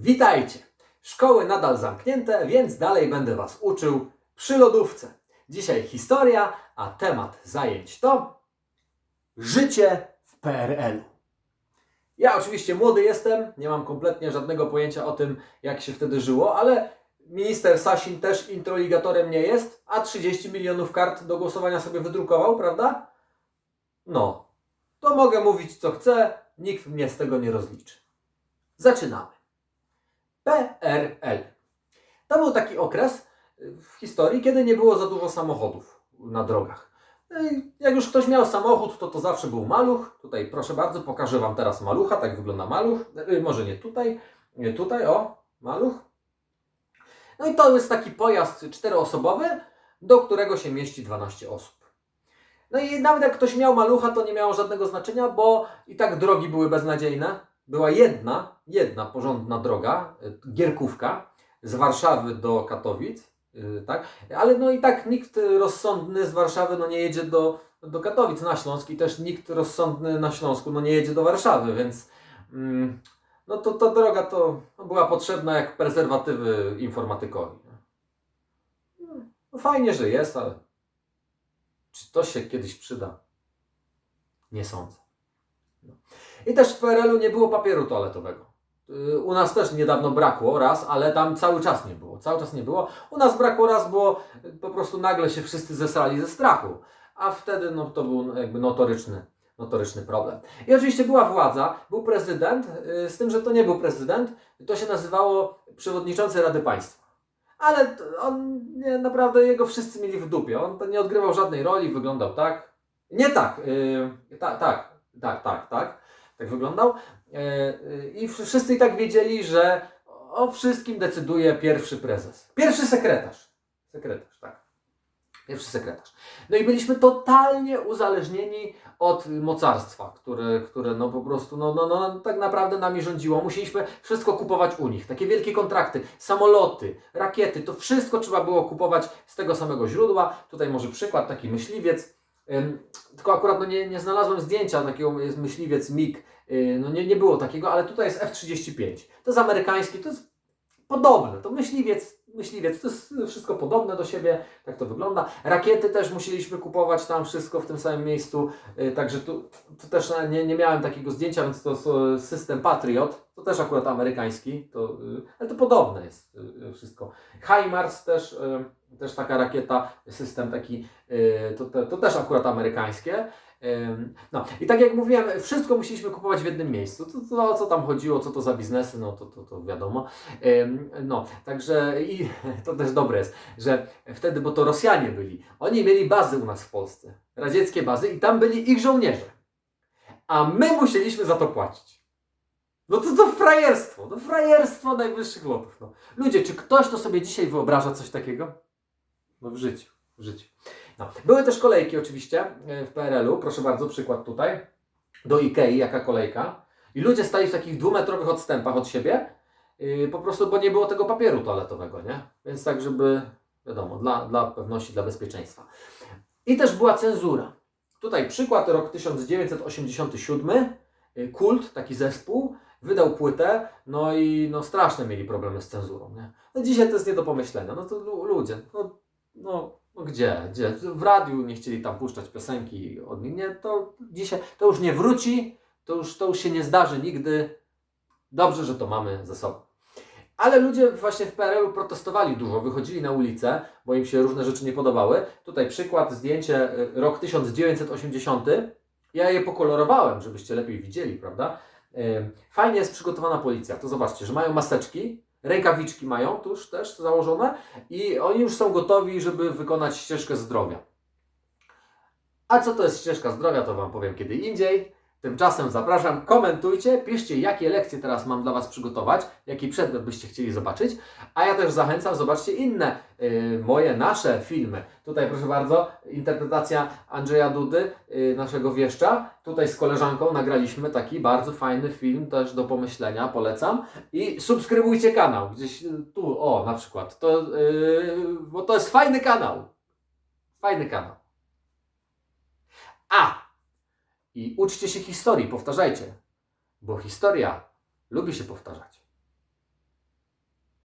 Witajcie! Szkoły nadal zamknięte, więc dalej będę Was uczył przy lodówce. Dzisiaj historia, a temat zajęć to życie w PRL-u. Ja oczywiście młody jestem, nie mam kompletnie żadnego pojęcia o tym, jak się wtedy żyło, ale minister Sasin też introligatorem nie jest, a 30 milionów kart do głosowania sobie wydrukował, prawda? No, to mogę mówić co chcę, nikt mnie z tego nie rozliczy. Zaczynamy. PRL. To był taki okres w historii, kiedy nie było za dużo samochodów na drogach. No Jak już ktoś miał samochód, to to zawsze był maluch. Tutaj proszę bardzo, pokażę Wam teraz malucha. Tak wygląda maluch. Y, Może nie tutaj, nie tutaj, o, maluch. No i to jest taki pojazd czteroosobowy, do którego się mieści 12 osób. No i nawet jak ktoś miał malucha, to nie miało żadnego znaczenia, bo i tak drogi były beznadziejne. Była jedna, jedna porządna droga, y, Gierkówka, z Warszawy do Katowic, y, tak? Ale no i tak nikt rozsądny z Warszawy no nie jedzie do, do Katowic na Śląsk i też nikt rozsądny na Śląsku no nie jedzie do Warszawy, więc mm, no to ta droga to no, była potrzebna jak prezerwatywy informatykowi. No, fajnie, że jest, ale czy to się kiedyś przyda? Nie sądzę. No. I też w PRL-u nie było papieru toaletowego. Yy, U nas też niedawno brakło raz, ale tam cały czas nie było. Cały czas nie było. U nas brakło raz, bo po prostu nagle się wszyscy zesrali ze strachu. A wtedy no, to był jakby notoryczny, notoryczny problem. I oczywiście była władza, był prezydent, yy, z tym, że to nie był prezydent, to się nazywało przewodniczący Rady Państwa. Ale on nie, naprawdę jego wszyscy mieli w dupie. On nie odgrywał żadnej roli, wyglądał tak. Nie tak, yy, tak, tak, tak, tak, tak. Tak wyglądał. Yy, yy, I wszyscy i tak wiedzieli, że o wszystkim decyduje pierwszy prezes. Pierwszy sekretarz. Sekretarz, tak. Pierwszy sekretarz. No i byliśmy totalnie uzależnieni od mocarstwa, które, które no po prostu no, no, no, tak naprawdę nami rządziło. Musieliśmy wszystko kupować u nich. Takie wielkie kontrakty, samoloty, rakiety, to wszystko trzeba było kupować z tego samego źródła. Tutaj może przykład, taki myśliwiec. Tylko akurat no nie, nie znalazłem zdjęcia takiego, jest myśliwiec MiG, yy, no nie, nie było takiego, ale tutaj jest F-35. To jest amerykański, to jest podobne, to myśliwiec, myśliwiec, to jest wszystko podobne do siebie, tak to wygląda. Rakiety też musieliśmy kupować tam wszystko w tym samym miejscu, yy, także tu, tu też nie, nie miałem takiego zdjęcia, więc to system Patriot, to też akurat amerykański, to, ale to podobne jest wszystko. HIMARS też, też taka rakieta, system taki, yy, to, to, to też akurat amerykańskie. No i tak jak mówiłem, wszystko musieliśmy kupować w jednym miejscu. To, to, co tam chodziło, co to za biznesy, no to, to, to wiadomo. No, także i to też dobre jest, że wtedy, bo to Rosjanie byli, oni mieli bazy u nas w Polsce, radzieckie bazy i tam byli ich żołnierze. A my musieliśmy za to płacić. No to to frajerstwo, to frajerstwo najwyższych lotów. No. Ludzie, czy ktoś to sobie dzisiaj wyobraża coś takiego? No w życiu, w życiu. No. Były też kolejki oczywiście e, w PRL-u, proszę bardzo, przykład tutaj, do Ikei, jaka kolejka. I ludzie stali w takich dwumetrowych odstępach od siebie, yy, po prostu, bo nie było tego papieru toaletowego, nie? Więc tak, żeby, wiadomo, dla, dla pewności, dla bezpieczeństwa. I też była cenzura. Tutaj przykład, rok 1987, yy, Kult, taki zespół, wydał płytę, no i no straszne mieli problemy z cenzurą, nie? No dzisiaj to jest nie do pomyślenia, no to lu- ludzie, no, no, no gdzie, gdzie? W radiu nie chcieli tam puszczać piosenki od nich, nie, to dzisiaj, to już nie wróci, to już, to już się nie zdarzy nigdy. Dobrze, że to mamy ze sobą. Ale ludzie właśnie w PRL-u protestowali dużo, wychodzili na ulicę, bo im się różne rzeczy nie podobały. Tutaj przykład, zdjęcie, y, rok 1980. Ja je pokolorowałem, żebyście lepiej widzieli, prawda? Ym, Fajnie jest przygotowana policja. To zobaczcie, że mają maseczki, rękawiczki mają tuż też założone i oni już są gotowi, żeby wykonać ścieżkę zdrowia. A co to jest ścieżka zdrowia, to Wam powiem kiedy indziej. Tymczasem zapraszam, komentujcie, piszcie jakie lekcje teraz mam dla Was przygotować, jaki przedmiot byście chcieli zobaczyć, a ja też zachęcam, zobaczcie inne y, moje, nasze filmy. Tutaj proszę bardzo, interpretacja Andrzeja Dudy, y, naszego wieszcza. Tutaj z koleżanką nagraliśmy taki bardzo fajny film, też do pomyślenia, polecam. I subskrybujcie kanał, gdzieś y, tu, o na przykład, to, y, bo to jest fajny kanał. Fajny kanał. A! I uczcie się historii, powtarzajcie, bo historia lubi się powtarzać.